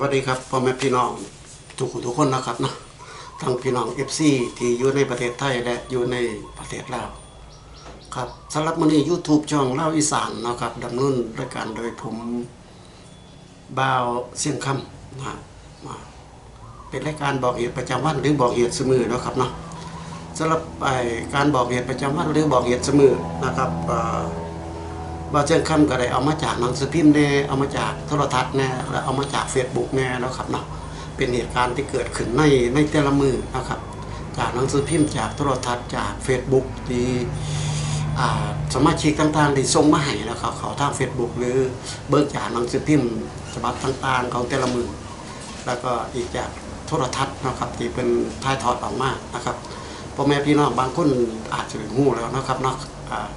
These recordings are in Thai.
วัสดีครับพ่อแม่พี่น้องทุกคนทุกคนนะครับนะทั้งพี่น้องเอฟซีที่อยู่ในประเทศไทยและอยู่ในประเทศลาวครับสำหรับมื้อนี้ YouTube ช่องเล่าอีสานนะครับดำเนินรายการโดยผมบ่าวเสียงคำนะมาเป็นรายการบอกเหตุประจำวันหรือบอกเหตุเสมอนะครับเนาะสำหรับการบอกเหตุประจำวันหรือบอกเหตุเสมอนะครับ ว่าเชิงคำก็ได้เอามาจากหนังสือพิมพ์แน่เอามาจากโทรทัศน์แน่และเอามาจากเฟซบุ๊กแน่แล้วครับเนาะเป็นเหตุการณ์ที่เกิดขึ้นในในแต่ละมือนะครับ จากหนังสือพิมพ์จากโทรทัศน์จากเฟซบุ๊กที่สมาชิกต่างๆที่ส่งมาให้นะครับเขาทางเฟซบุ๊กหรือเบิกจากหนังสือพิมพ์ฉบับต่างๆของแต่ละมือแล้วก็อีกจากโทรทัศน์นะครับที่เป็นถ่ายทอดออกมานะครับพ่อแม่พี่น้องบางคนอาจจะหูแล้วนะครับนาะอ่า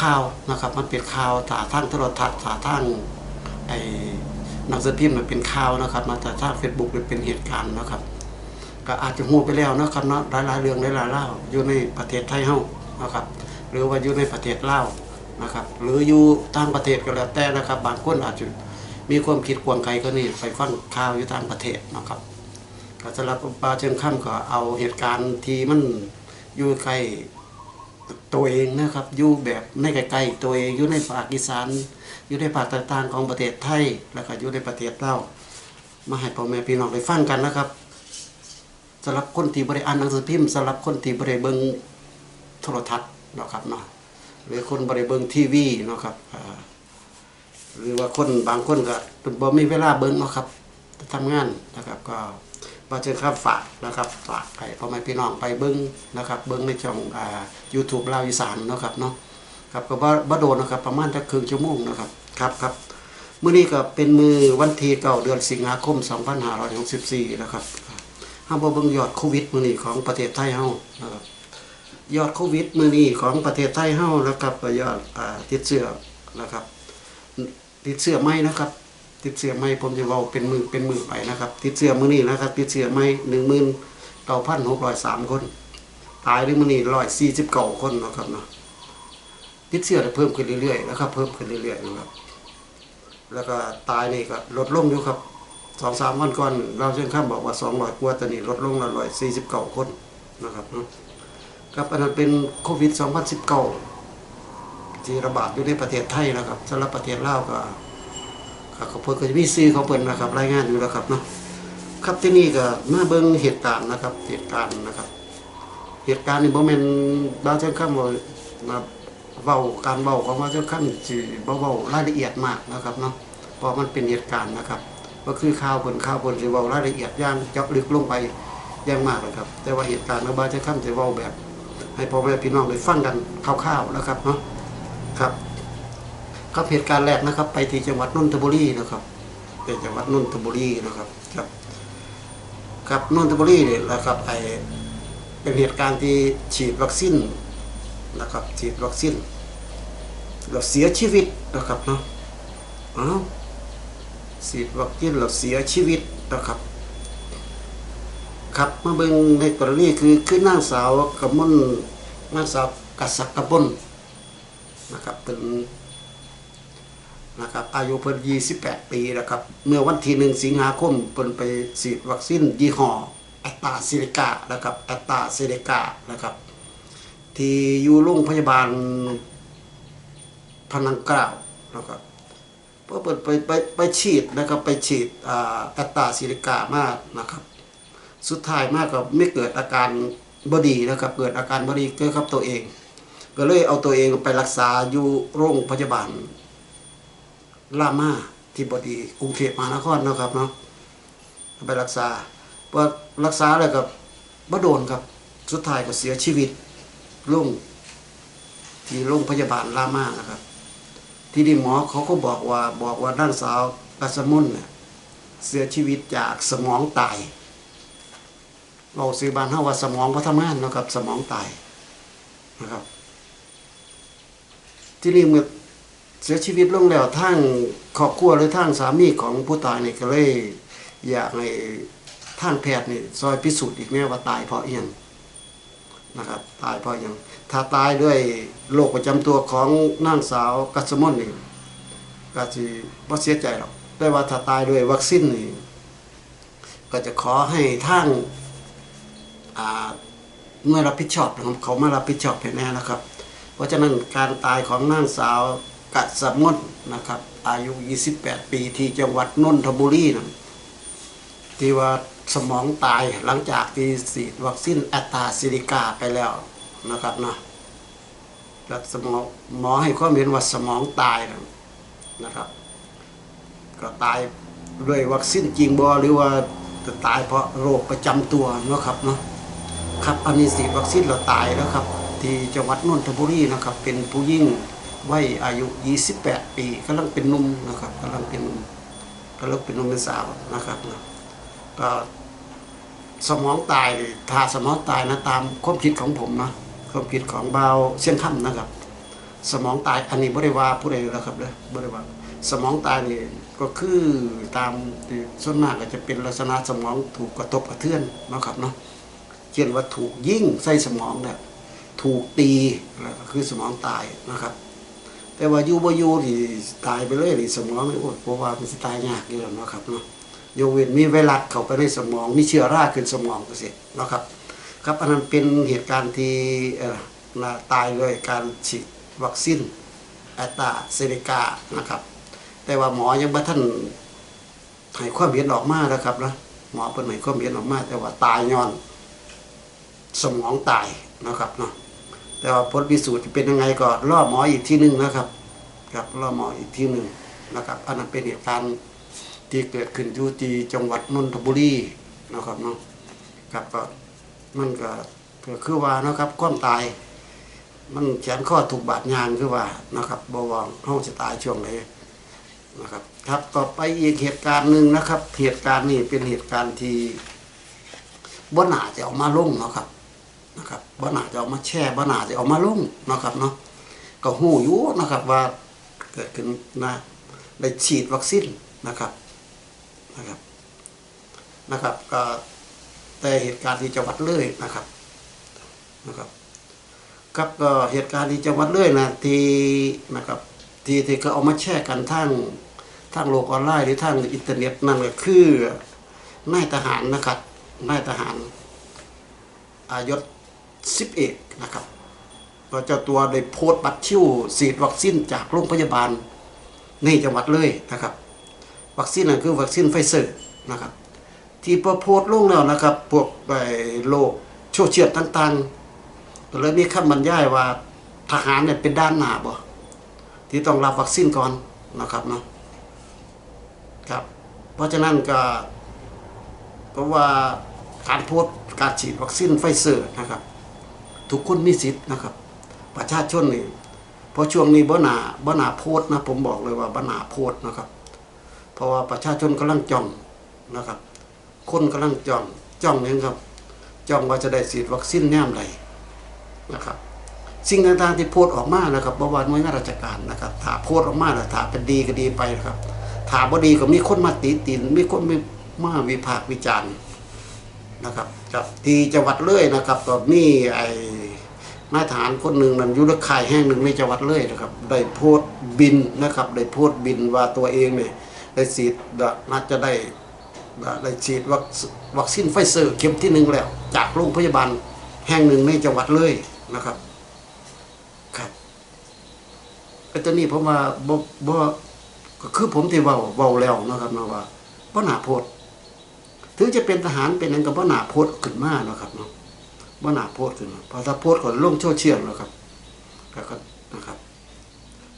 ข่าวนะครับ มันเป็นข่าวถาทางโทรทัศน์ถาทางไอ้หนังสือพิมพ์มันเป็นข่าวนะครับ มาแต่ทางเฟซบุ๊กเป็นเหตุการณ์นะครับ ก็อาจจะหูไปแล้วนะครับเนาะหลายๆเรื่องหลายๆเล่าอยู่ในประเทศไทยเฮานะครับ หรือว่าอยู่ในประเทศลาวนะครับ หรืออยู่ต่างประเทศก็แล้วแต่นะครับ บางคนอาจจะมีความคิดกวางไกลก็นี่ไปฟังข่าวอยู่ต่างประเทศนะครับก็สำหรับปลาเชิงค่ำก็เอาเหตุการณ์ที่มันอยู่ใกล้ ตัวเองนะครับอยู่แบบในไกลๆตัวเองอยู่ในภาคอีสานอยู่ในภาคต่างๆของประเทศไทย แล้วก็อยู่ในประเทศเลามาให้พ่อแม่พี่น้องได้ฟังกันนะครับสำหรับคนที่บริอ่านหนังสือพิมพ์สำหรับคนที่บริเบิงโทรทัศน์นะครับเนาะหรือคนบริเบิงทีวีนะครับหรือว่าคนบางคนก็บ่มีเวลาเบิงนะครับทำงานนะครับก็ ว่าเชิญครับฝากนะครับฝากให้พ่อแม่พี่น้องไปเบิ้งนะครับ เบิ้งในช่องอ่า YouTube ลาวอีสานนะครับเนาะครับก็บ่บ่โดนนะครับ ประมาณจะครึ่งชั่วโมงนะครับครับครับมื้อนี้ก็เป็นมือวันที่เก้าเดือนสิงหาคม 2564นะครับเฮาบ่เบิ่งยอดโควิดมื้อนี้ของประเทศไทยเฮานะครับยอดโควิดมื้อนี้ของประเทศไทยเฮานะครับก็ยอดอ่าติดเชื้อนะครับ ติดเชื้อไหมนะครับ ติดเชื้อไหมผมจะเว้าเป็นมือเป็นมือไปนะครับ ติดเชื้อมื้อนี้นะครับ ติดเชื้อไหมหนึ่งหมื่นเก้าพันหกร้อยสามคน ตายด้วยมือนี้ร้อยสี่สิบเก้าคนนะครับเนาะติดเชื้อเพิ่มขึ้นเรื่อยๆนะครับ เพิ่มขึ้นเรื่อยๆนะครับ แล้วก็ตายนี่ก็ลดลงอยู่ครับสองสามวันก่อนเราเช่นข้ามบอกว่าสองร้อยกว่าตอนนี้ลดลงละร้อยสี่สิบเก้าคนนะครับเนาะครับอันนั้นเป็นโควิดสองพันสิบเก้าที่ระบาดอยู่ในประเทศไทยนะครับสำหรับประเทศลาวก็ ครับเขาเพิ่นก็จะมีซื้อเขาเพิ่นนะครับ รายงานอยู่แล้วครับเนาะครับที่นี่ก็มาเบิ่งเหตุการณ์นะครับ เหตุการณ์นะครับ เหตุการณ์นี่บ่แม่นบางเช่นคำว่ามาเว้าการเว้าของบาเช่นคำสิบ่เว้ารายละเอียดมากนะครับเนาะเพราะมันเป็นเหตุการณ์นะครับก็คือข่าวเพิ่นข่าวเพิ่นสิเว้ารายละเอียดอย่างเจาะลึกลงไปอย่างมากเลยครับ แต่ว่าเหตุการณ์ของบางเช่นคำสิเว้าแบบ ให้พ่อแม่พี่น้องได้ฟังกันคร่าวๆนะครับเนาะครับ ครับเหตุการณ์แรกนะครับ ไปที่จังหวัดนนทบุรีนะครับเป็นจังหวัดนนทบุรีนะครับครับครับนนทบุรีเนี่ยนะครับไอเป็นเหตุการณ์ที่ฉีดวัคซีนนะครับฉีดวัคซีนเราเสียชีวิตนะครับเนาะอ้าวฉีดวัคซีนเราเสียชีวิตนะครับ ครับมาเบิ่งในกรณีคือคือนางสาวกมลนางสาวกัสกบลนะครับเป็น นะครับอายุเพิ่น28 ปีนะครับ เมื่อวันที่หนึ่งสิงหาคมเพิ่นไปฉีดวัคซีนยี่ห้อแอตตาซิลิกานะครับแอตตาซิลิกานะครับ ที่อยู่โรงพยาบาลพนังเกล้าวนะครับเพราะเปิดไปไปไปฉีดนะครับไปฉีดอ่าแอตตาซิลิกามากนะครับ สุดท้ายมากก็ไม่เกิดอาการบดีนะครับ เกิดอาการบดีเกิดกับตัวเอง ก็เลยเอาตัวเองไปรักษาอยู่โรงพยาบาล รามาที่บดีกรุงเทพมหานครเนาะครับเนาะไปรักษาพอรักษาแล้วก็บ่โดนครับ สุดท้ายก็เสียชีวิตลงที่โรงพยาบาลรามานะครับ ที่นี่หมอเขาก็บอกว่าบอกว่านางสาวกัสมุนเนี่ยเสียชีวิตจากสมองตายเราซื้อบานเฮาว่าสมองบ่ทำงานนะครับ สมองตายนะครับ ที่นี่เมื่อ เสียชีวิตลงแล้วทางครอบครัวหรือทางสามีของผู้ตายนี่ก็เลยอยากให้ทางแพทย์นี่ซอยพิสูจน์อีกแม้ว่าตายเพราะอิหยังนะครับ ตายเพราะอิหยังถ้าตายด้วยโรคประจำตัวของนางสาวกัสมนนี่ก็สิบ่เสียใจหรอกแต่ว่าถ้าตายด้วยวัคซีนนี่ก็จะขอให้ท่าเมื่อรับผิดชอบนะครับเขามารับผิดชอบให้แน่นะครับ เพราะฉะนั้นการตายของนางสาว กัสมนนะครับ อายุ 28 ปีที่จังหวัดนนทบุรีนะที่ว่าสมองตายหลังจากที่ฉีดวัคซีนแอตตราซิลิกาไปแล้วนะครับเนาะแล้วสมองหมอให้ความเห็นว่าสมองตายนะนะครับ ก็ตายด้วยวัคซีนจริงบ่หรือว่าจะตายเพราะโรคประจำตัวนะครับเนาะครับอันนี้ฉีดวัคซีนเราตายแล้วครับ ที่จังหวัดนนทบุรีนะครับ เป็นผู้ยิ่ง วัยอายุ 28 ปีกำลังเป็นนุ่มนะครับกำลังเป็นนุ่มกำลังเป็นนุ่มเป็นสาวนะครับนะก็สมองตายนี่าสมองตายนะตามความคิดของผมนะความคิดของเบาวเชียงค่ำนะครับ สมองตายอันนี้บริวาผู้ใดนะครับเลยบริวาสมองตายนี่ก็คือตามส่วนมากก็จะเป็นลักษณะสมองถูกกระทบกระเทือนนะครับเนาะเช่นว่าถูกยิงใส่สมองเนี่ยถูกตีก็คือสมองตายนะครับ แต่ว่าอยู่บ่อยู่ที่ตายไปเลยนี่สมองนี่โอ้ยเพราะว่ามันสิตายยากอยู่แล้วเนาะครับเนาะโยกเว้นมีไวรัสเข้าไปในสมองมีเชื้อราขึ้นสมองก็เสิเนาะครับ ครับอันนั้นเป็นเหตุการณ์ที่น่าตายเลยการฉีดวัคซีนแอตตาเซเนกานะครับ แต่ว่าหมอยังบ่ทันให้ความเห็นออกมานะครับนะหมอเพิ่นให้ความเห็นออกมา แต่ว่าตายย้อน สมองตายนะครับเนาะ แต่ว่าผลพิสูจน์จะเป็นยังไงก็ล่อหมออีกทีหนึ่งนะครับครับล่อหมออีกทีหนึ่งนะครับอันนั้นเป็นเหตุการณ์ที่เกิดขึ้นอยู่ที่จังหวัดนนทบุรีนะครับเนาะครับก็มันก็ก็คือว่านะครับความตาย มันแขนข้อถูกบาดยางคือว่านะครับบวางเฮาจะตายช่วงไหนนะครับ ครับต่อไปอีกเหตุการณ์หนึ่งนะครับ เหตุการณ์นี้เป็นเหตุการณ์ที่บ่หนาจะเอามาลงเนาะครับ นะครับบ่หนาจะเอามาแช่บ่หนาจะเอามาลงนะครับเนาะก็หูอยู่นะครับว่าเกิดขึ้นนะได้ฉีดวัคซีนนะครับนะครับนะครับก็แต่เหตุการณ์ที่จังหวัดเลยนะครับนะครับครับก็เหตุการณ์ที่จังหวัดเลยนะที่นะครับที่ที่เขาเอามาแชร์กันทางทางโลกออนไลน์หรือทางอินเทอร์เน็ตนั่นก็คือนายทหารนะครับนายทหารอายศ สิบเอกนะครับก็เจ้าตัวได้โพสต์บัตรคิวฉีดวัคซีนจากโรงพยาบาลในจังหวัดเลยนะครับ วัคซีนนั่นคือวัคซีนไฟเซอร์นะครับ ที่พอโพสต์ลงแล้วนะครับพวกไอ้โลกโซเชียลต่างๆก็เลยมีคำบรรยายว่าทหารเนี่ยเป็นด้านหน้าบ่ที่ต้องรับวัคซีนก่อนนะครับเนาะครับ เพราะฉะนั้นก็เพราะว่าการโพสต์การฉีดวัคซีนไฟเซอร์นะครับ ทุกคนมีสิทธิ์นะครับ ประชาชนนี่เพราะช่วงนี้บ่หนาบ่หนาโพสนะ ผมบอกเลยว่าบ่หนาโพสนะครับ เพราะว่าประชาชนกำลังจ้องนะครับ คนกำลังจ้องจ้องเนี่ครับจ้องว่าจะได้ฉีดวัคซีนแนมใดนะครับ สิ่งต่างๆที่โพสออกมานะครับบ่ว่าหน่วยงานราชการนะครับถ้าโพสออกมาแล้วถ้าเป็นดีก็ดีไปนะครับถ้าบ่ดีก็มีคนมาติตินมีคนมาวิพากษ์วิจารณ์ นะครับครับที่จังหวัดเลยนะครับก็มีไอ้นายทหารคนหนึ่งนั่นอยุทธค่ายแห่งหนึ่งในจังหวัดเลยนะครับได้โพสต์บินนะครับได้โพสต์บินว่าตัวเองเนี่ยได้ฉีดน่าจะได้ได้ฉีดวัคซีนไฟเซอร์เข็มที่หนึ่งแล้ว จากโรงพยาบาลแห่งหนึ่งในจังหวัดเลยนะครับครับไอ้ตัวนี้ผมว่าบ่บ่ก็คือผมที่เว้าเว้าแล้วนะครับนะว่าบ่น่าโพสต์ ถึงจะเป็นทหารเป็นนั้นก็บ่หนาโพดขึ้นมาเนาะครับเนาะบ่หนาโพดขึ้นมาเพอถ้าโพดก็ลงโซเชียลแล้วครับก็ก็นะครับ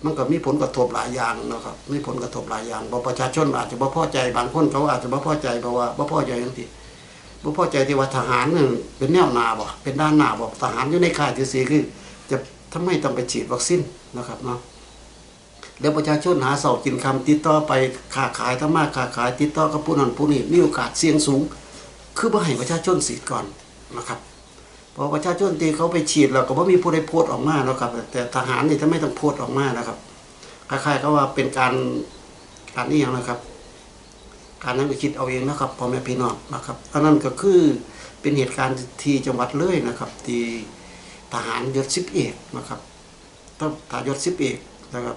มันก็มีผลกระทบหลายอย่างเนาะครับมีผลกระทบหลายอย่างบ่ประชาชนอาจจะบ่พอใจบางคนเขาอาจจะบ่พอใจเพราะว่าบ่พอใจจังซี่บ่พอใจที่ว่าทหารนี่เป็นแนวหน้าบ่เป็นด้านหน้าบ่ทหารอยู่ในค่ายที่สี่คือ จะทำไมต้องไปฉีดวัคซีนนะครับเนาะ แล้วประชาชนหาเสากินคำติดต่อไปค้าขายถ้ามากค้าขายติดต่อกับผู้นั้นผู้นี้มีโอกาสเสี่ยงสูง คือบ่ให้ประชาชนฉีดก่อนนะครับพอประชาชนที่เขาไปฉีดแล้วก็บ่มีผู้ใดโพสต์ออกมาแล้วครับ แต่ทหารนี่ถ้าไม่ต้องโพสต์ออกมานะครับคล้ายๆก็ว่าเป็นการการนี่อย่างนะครับ การนั้นไปคิดเอาเองนะครับพ่อแม่พี่น้องนะครับอันนั้นก็คือเป็นเหตุการณ์ที่จังหวัดเลยนะครับ ที่ทหารยศสิบเอกนะครับต้องทหารยศสิบเอกนะครับ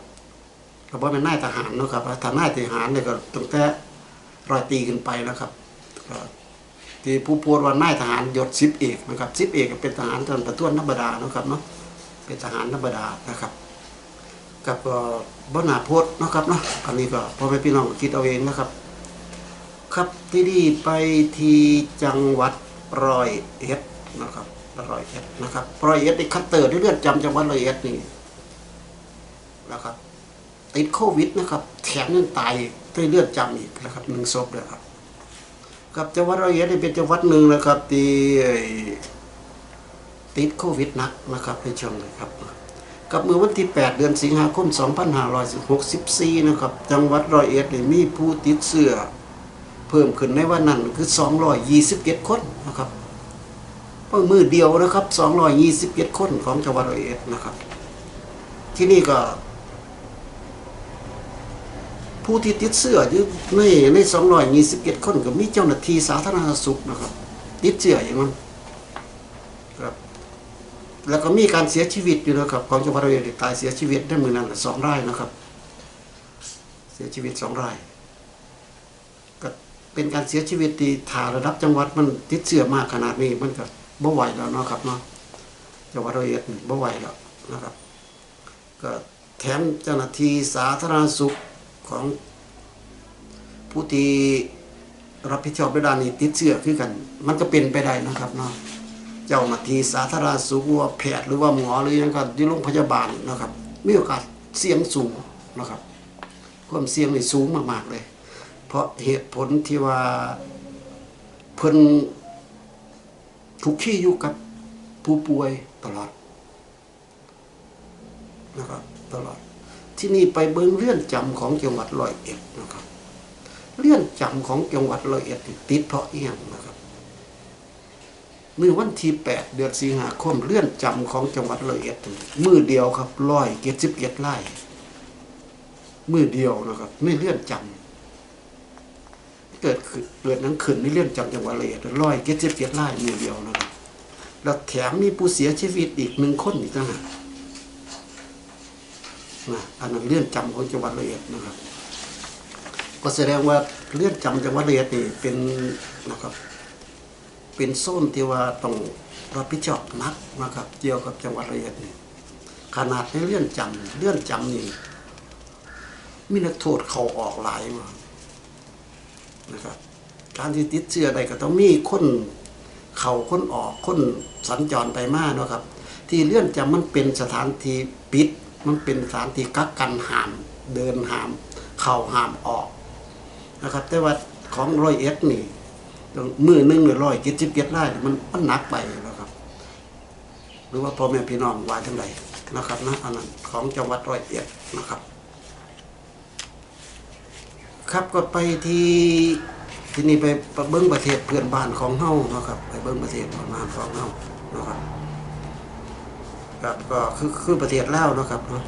ก็บ่เป็นนายทหารนะครับถ้านายทหารเนี่ยก็ตั้งแต่ร้อยตีขึ้นไปแล้วครับที่ผู้พสต์ว่านายทหารยศสิบเอกนะครับสิบเอกก็เป็นทหารตอนประท้วงธรรมดานะครับเนาะเป็นทหารธรรมดานะครับ กับก็บ่นาโพสต์เนะครับเนาะอันนี้ก็พ่อแม่พี่น้องคิดเอาเองนะครับ ครับที่นี่ไปที่จังหวัดร้อยเอ็ดนะครับร้อยเอ็ดนะครับร้อยเอ็ดในคัตเตอร์ที่เลือดจำจังหวัดร้อยเอ็ดนี่นะครับ ติดโควิดนะครับ แถมยังตายด้วยเลือดจำอีกนะครับหนึ่งศพเลยครับครับจังหวัดร้อยเอ็ดนี่เป็นจังหวัดหนึ่งนะครับที่ติดโควิดหนักนะครับในช่วงนี้ครับ กับเมื่อวันที่ 8 เดือนสิงหาคม 2564 นะครับ จังหวัดร้อยเอ็ดมีผู้ติดเชื้อเพิ่มขึ้นในวันนั้นคือ 227 คนนะครับเพิ่งมือเดียวนะครับ 227 คนของจังหวัดร้อยเอ็ดนะครับ ที่นี่ก็ ผู้ที่ติดเชื้ออยู่ในใน227คนก็มีเจ้าหน้าที่สาธารณสุขนะครับ ติดเชื้ออย่างนั้นครับ แล้วก็มีการเสียชีวิตอยู่นะครับของจังหวัดระยองตายเสียชีวิตในมือนั้นสองรายนะครับ เสียชีวิตสองรายก็เป็นการเสียชีวิตที่ถานระดับจังหวัดมันติดเชื้อมากขนาดนี้มันก็บ่ไหวแล้วนะครับเนาะจังหวัดระยองบ่ไหวแล้วนะครับ ก็แถมเจ้าหน้าที่สาธารณสุข ของผู้ที่รับผิดชอบในด้านนี้ติดเชื้อคือกัน มันก็เป็นไปได้นะครับเนาะเจ้าหน้าที่สาธารณสุขว่าแพทย์หรือว่าหมอหรือยังก็ที่โรงพยาบาลนะครับมีโอกาสเสี่ยงสูงนะครับ ความเสี่ยงนี่สูงมากๆเลย เพราะเหตุผลที่ว่าเพิ่นทุกขี้อยู่กับผู้ป่วยตลอดนะครับตลอด ที่นี่ไปเบิ่งเลื่อนจำของจังหวัดร้อยเอ็ดนะครับ เลื่อนจำของจังหวัดร้อยเอ็ดติดเพราะเอียงนะครับเมื่อวันที่8เดือนสิงหาคมเลื่อนจำของจังหวัดร้อยเอ็ดมือเดียวครับร้อยเจ็ดสิบเอ็ดไร่มือเดียวนะครับไม่เลื่อนจำเกิดนเกิดหนั้นขึ้นในเลื่อนจำจังหวัดร้อยเอ็ดร้อยเจ็ดสิบเอ็ดไร่มือเดียวนะครับแล้วแถมมีผู้เสียชีวิตอีกหนึ่งคนอีกต่างหาก นะอันนั้นเลื่อนจำของจังหวัดร้อยเอ็ดนะครับ ก็แสดงว่าเลื่อนจำจังหวัดร้อยเอ็ดนี่เป็นนะครับ เป็นโซนที่ว่าต้องรับผิดชอบนักนะครับเกี่ยวกับจังหวัดระยองนี่ขนาดในเลื่อนจำเลื่อนจำนี่มีนักโทษเขาออกหลายมานะครับการที่ติดเชื้อใดก็ต้องมีคนเข่าคนออกคนสัญจรไปมาเนาะครับ ที่เลื่อนจำมันเป็นสถานที่ปิด มันเป็นสานที่กักกันหาม เดินหาม เข่าหามออกนะครับ แต่ว่าของร้อยเอ็ดนี่มือนึ่งหรือร้อยเจ็ดสิบเจ็ดได้มันมันหนักไปนะครับ หรือว่าพ่อแม่พี่น้องว่าทั้งใดนะครับนะอันนั้นของจังหวัดร้อยเอ็ดนะครับ ครับก็ไปที่ที่นี่ไปเบิ้งประเทศเพื่อนบ้านของเฮานะครับ ไปเบิ้งประเทศเพื่อนบ้านของเฮานะครับ ครับก็คือคือประเทศลาวนะครับเนาะ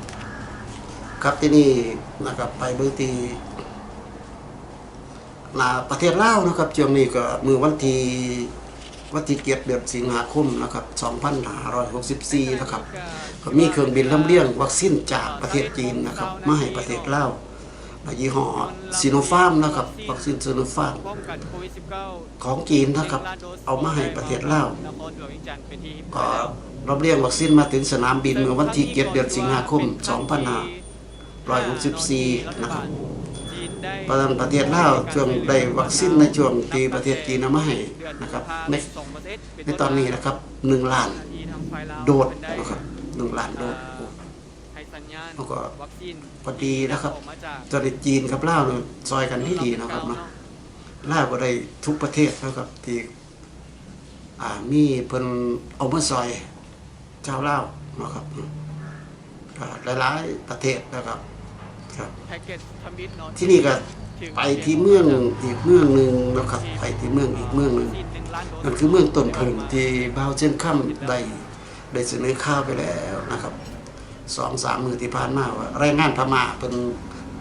ครับที่นี่นะครับไปเบิ้งที่นาประเทศลาวนะครับช่วงนี้ก็มือวันที่วันที่เกียรเดือนสิงหาคมนะครับ2564นะครับก็มีเครื่องบินลำเลียงวัคซีนจากประเทศจีนนะครับมาให้ประเทศลาวยี่ห้อซีโนฟาร์มนะครับวัคซีนซีโนฟาร์มป้องกันโควิด19ของจีนนะครับ เอามาให้ประเทศลาวนค รหลวงเรียงวัคซีนมาถึงสนามบินเมื่อวันที่เกียรเดือนสิงหาคม 2564 นะครับจีนได้ประธานประเทศลาวช่วงได้วัคซีนในช่วงที่ประเทศจีนมาให้นะครับในในตอนนี้นะครับหนึ่งล้านโดดนะครับหนึ่งล้านโดดแล้วก็วัคซีนพอดีนะครับจากตอนนี้จีนกับลาวเนี่ยซอยกันที่ดีนะครับเนาะลาวก็ได้ทุกประเทศนะครับที่มีเพิ่นเอามาซอย ชาวลาวนะครับก็หลายๆประเทศนะครับครับแพ็กเกจทำบิดเนาะที่นี่ก็ไปที่เมืองอีกเมืองหนึ่งนะครับไปที่เมืองอีกเมืองหนึ่งวัคซีหนึ่งล้านโดสนั่นคือเมืองต้นเพิงที่บ่าวเช่นค่ำได้ได้เสนอข่าวไปแล้วนะครับสองสามมือที่ผ่านมาว่าแรงงานพม่าเป็น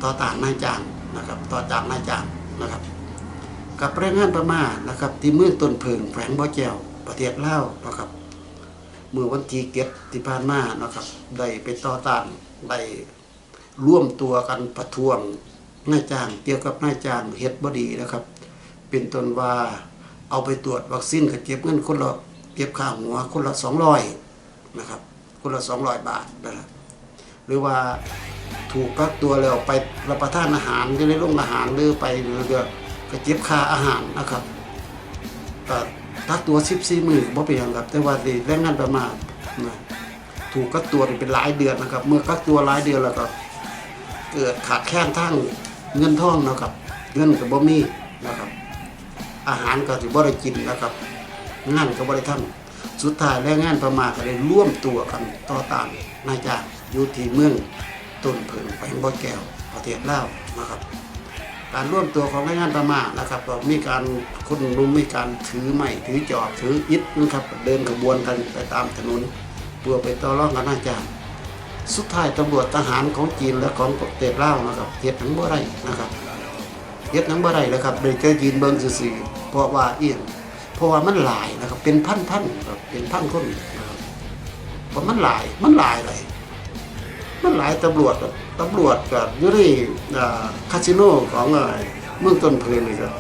ต่อต้านนายจ้างนะครับต่อจากนายจ้างนะครับ กับแรงงานพม่านะครับที่เมืองต้นเพิงแขวงบ่อแก้วประเทศลาวนะครับเมื่อวันที่เก็ดที่ผ่านมานะครับ ได้ไปต่อต้านได้ร่วมตัวกันประท้วงนายจ้างเกี่ยวกับนายจ้างเฮ็ดบดีนะครับ เป็นต้นว่าเอาไปตรวจวัคซีนก็เก็บเงินคนละเก็บค่าหัวคนละสองร้อยนะครับ คนละสองร้อยบาทนะครับหรือว่าถูกกักตัวแล้วไปรับประทานอาหารที่ในโรงอาหารหรือไปหรือก็เก็บค่าอาหารนะครับ ก็กักตัว14มื้อบ่เป็นหยังครับ แต่ว่าสิแรงงานประมาณนะถูกกักตัวนี่เป็นหลายเดือนนะครับ เมื่อกักตัวหลายเดือนแล้วก็ เกิดขาดแคลนทางเงินทองนะครับเงินก็บ่มีนะครับ อาหารก็สิบ่ได้กินนะครับงานก็บ่ได้ทำสุดท้ายแรงงานประมาณก็ได้ร่วมตัวกันต่อต้านนายจ้างอยู่ที่เมืองต้นเพิงแขวงบ่อแก้วประเทศลาวนะครับ การร่วมตัวของแรงงานประมานะครับก็มีการคนรุมมีการถือไม้ถือจอบถืออิฐนะครับ เดินขบวนกันไปตามถนนเพื่อไปต่อรองกับนายจ้างสุดท้ายตำรวจทหารของจีนและของประเทศลาวนะครับเฮ็ดหนังบ่ได้นะครับเฮ็ดหนังบ่ได้เลยครับเลยเจอจีนเบิ่งซื่อเพราะว่าเอียงเพราะว่ามันหลายนะครับเป็นพันๆครับเป็นพันคนนะครับเพราะมันหลายมันหลายเลย มันหลายตำรวจตำรวจกับอยู่ในคาสิโนของอ่าเมืองต้นเพลินนี่ครับ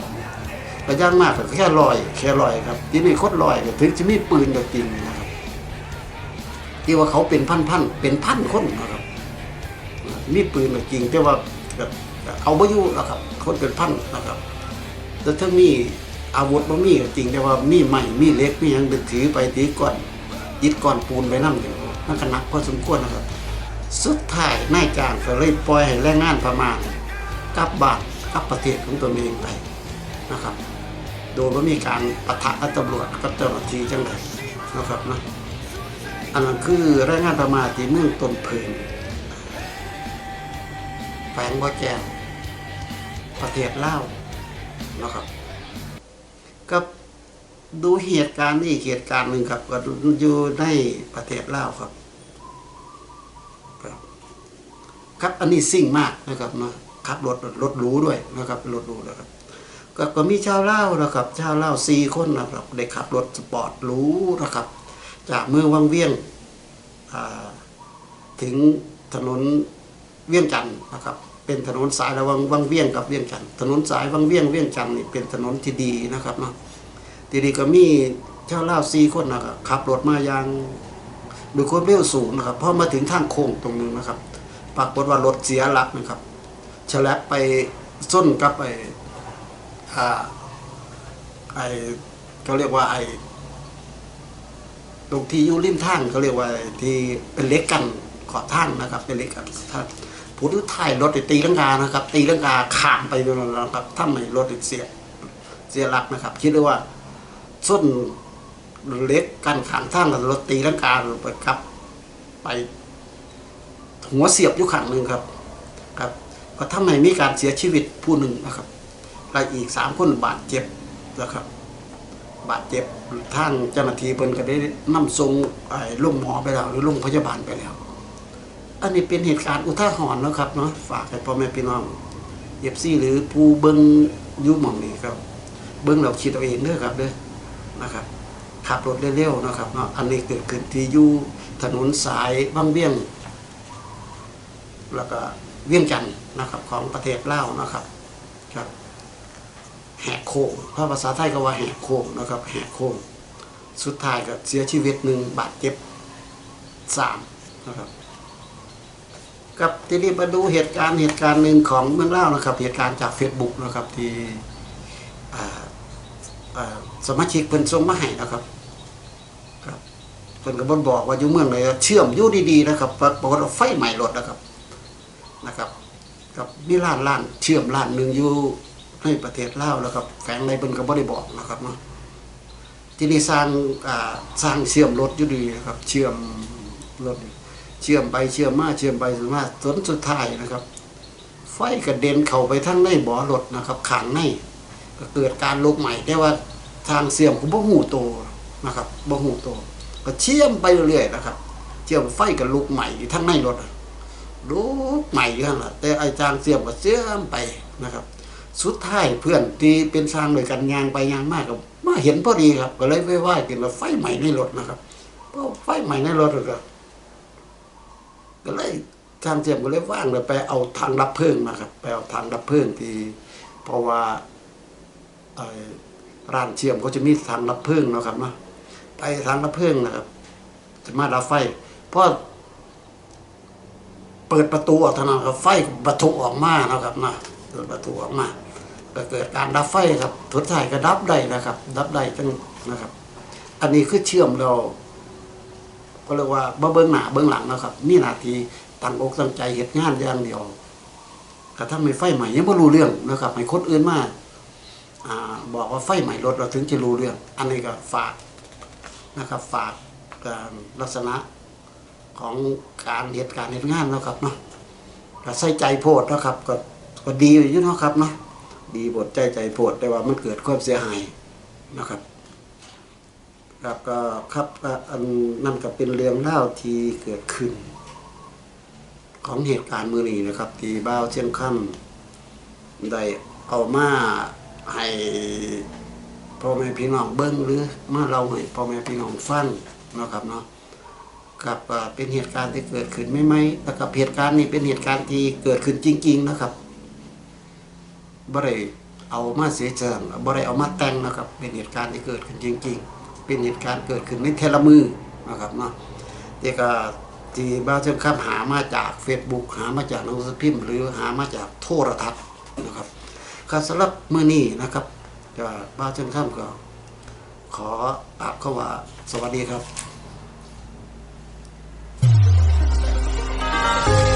ก็ย่างมากก็แค่ลอย แค่ลอยครับที่นี่คตรลอยก็ถึงจะมีปืนก็จริงนะครับที่ว่าเขาเป็นพันพันๆเป็นพันคนนะครับมีปืนก็จริง แต่ว่าก็ก็เอาไม่อยู่นะครับ คนเป็นพันนะครับแต่ถ้ามีอาวุธบ่มีจริงแต่ว่ามีไม้มีเล็กมียังเป็นถือไปถือก่อนยึดก่อนปูนไปนั่นอยู่มันก็หนักพอสมควรนะครับ สุดท้ายนายจ้างก็เลยปล่อยให้แรงงานประมากลับบ้านกลับประเทศของตัวเองไปนะครับ โดยว่ามีการปะทะกับตำรวจกับเจ้าหน้าที่จังไดนะครับนะอันนั้นคือแรงงานประมาที่เมืองต้นเพิงแฝงบ่อแก้ประเทศเลานะครับก็ดูเหตุการณ์นี่เหตุการณ์หนึ่งครับก็อยู่ในประเทศลาวครับ ครับอันนี้สิ่งมากนะครับเนาะขับรถรถหรูด้วยนะครับรถหรูนะครับก็ก็มีชาวเลานะครับ ชาวเลาสี่คนนะครับได้ขับรถสปอร์ตหรูนะครับ จากเมืองวังเวียงถึงถนนเวียงจันทน์นะครับ เป็นถนนสายระหวังวังเวียงกับเวียงจันทน์ถนนสายวังเวียงเวียงจันทน์นี่เป็นถนนที่ดีนะครับเนาะทีนี้ก็มีชาวเลาสี่คนนะครับขับรถมาอย่างด้วยความเร็วสูงนะครับพอมาถึงทางโค้งตรงนึงนะครับ ปรากฏว่ารถเสียหลักนะครับฉลับไปส้นกับไอ้อ่าไอ้เขาเรียกว่าไอ้ตรงที่อยู่ริมทางเขาเรียกว่าที่เป็นเล็กกันขอบทางนะครับ เป็นเล็กกันขอบทาผู้ที่ถ่ายรถตีลังกานะครับ ตีลังกาข้ามไปนะครับถ้าไม่รถเสียเสียหลักนะครับ คิดดูว่าส้นเล็กกันขางทางรถตีลังกาไปครับ ไป หัวเสียบอยู่ข้างหนึ่งครับครับก็ทำให้มีการเสียชีวิตผู้หนึ่งนะครับและอีกสามคนบาดเจ็บนะครับ บาดเจ็บทางเจ้าหน้าที่เพิ่นก็ได้นำส่งไอ้โรงหมอไปแล้วหรือโรงพยาบาลไปแล้ว อันนี้เป็นเหตุการณ์อุทาหรณ์แล้วครับเนาะฝากให้พ่อแม่พี่น้องเย็บซี่หรือผู้เบิ่งยุหมองนี้ครับ เบิ่งเราคิดเอาเองเด้อครับเด้อนะครับขับรถเร็วๆนะครับเนาะอันนี้เกิดขึ้นที่อยู่ถนนสายบางเวียง แล้วก็เวียงจันทน์นะครับของประเทศลาวนะครับครับแหกโค้งภาภาษาไทยก็ว่าแหกโค้งนะครับแหกโค้งสุดท้ายก็เสียชีวิตหนึ่งบาดเจ็บสามนะครับกับทีนี้มาดูเหตุการณ์เหตุการณ์หนึ่งของเมืองเล่าวนะครับ เหตุการณ์จาก Facebook นะครับที่สมาชิกเพิ่นส่งมาให้นะครับครับเพิ่นก็บ่บอกว่าอยู่เมืองไหนเชื่อมอยู่ดีๆนะครับปรากฏว่าไฟไหม้รถนะครับ กับมีร้านร้านเชื่อมร้านหนึ่งอยู่ในประเทศลาวแล้วครับแฝงในเบิ่นก็บ่ได้บอกนะครับเนาะที่นี่สร้างอ่าสร้างเชื่อมรถอยู่ดีนะครับ เชื่อมรถเชื่อมไปเชื่อมมาเชื่อมไปเชื่อมมาจนสุดท้ายนะครับ ไฟกระเด็นเข้าไปทั้งในบ่อรถนะครับข้างในก็เกิดการลุกใหม่แต่ว่าทางเชื่อมก็บ่ฮู้โตนะครับบ่ฮู้โตก็เชื่อมไปเรื่อยๆนะครับ เชื่อมไฟก็ลุกใหม่ทั้งในรถ อะลุกใหม่อยู่นั่นแหละแต่ไอ้จางเชื่อมก็เชื่อมไปนะครับ สุดท้ายเพื่อนที่เป็นสร้างโดยกันยางไปยางมากกับมาเห็นพอดีครับ ก็เลยไหว้ๆกันว่าไฟใหม่ในรถนะครับเพราะไฟใหม่ในรถก็ก็เลยทางเจียมก็เลยว่างเลยไปเอาทางดับเพลิงนะครับไปเอาทางดับเพลิงที่ เพราะว่าร้านเชื่อมก็จะมีทางรับเพลิงนะครับเนาะไปทางรับเพลิงนะครับจะมาดับไฟเพราะ เปิดประตูออกเท่านั้นครับไฟประตูออกมานะครับนะเปิดประตูออกมาก็เกิดการดับไฟครับทุดท้ายก็ดับได้นะครับ ดับได้จังนะครับ อันนี้คือเชื่อมเราก็เรียกว่าเบื้องหน้าเบื้องหลังนะครับ มีหน้าที่ตั้งอกตั้งใจเฮ็ดงานอย่างเดียวกระทั่งไม่ไฟใหม่ยังไม่รู้เรื่องนะครับให้คนอื่นมาบอกว่าไฟใหม่รถเราถึงจะรู้เรื่อง อันนี้ก็ฝากนะครับฝากการลักษณะ ของการเหตุการณ์เหตุงานเนาะครับเนาะก็ใส่ใจโพดนะครับ ก็ก็ดีอยู่เนาะครับเนาะดีบทใจใจโพดแต่ว่ามันเกิดความเสียหายนะครับ ครับก็ครับอันนั่นก็เป็นเรื่องเล่าที่เกิดขึ้น ของเหตุการณ์มือนี้นะครับ ที่บ้าวเชียงคำได้เอามาให้พ่อแม่พี่น้องเบิ้งหรือมาเราให้พ่อแม่พี่น้องฟังนะครับเนาะ ครับเป็นเหตุการณ์ที่เกิดขึ้นไม่ไหมแล้วก็เหตุการณ์นี้เป็นเหตุการณ์ที่เกิดขึ้นจริง ๆ นะครับบ่ได้เอามาเสียเจิงบ่ได้เอามาแต่งนะครับ เป็นเหตุการณ์ที่เกิดขึ้นจริง ๆ เป็นเหตุการณ์เกิดขึ้นในเทละมือนะครับเนาะเด็กที่บ้าวเชิงคำหามาจาก Facebook หามาจากหนังสือพิมพ์หรือหามาจากโทรทัศน์นะครับครับสำหรับมื้อนี้นะครับก็บ้าวเชิงคำก็ขออับเข้าว่าสวัสดีครับ Bye.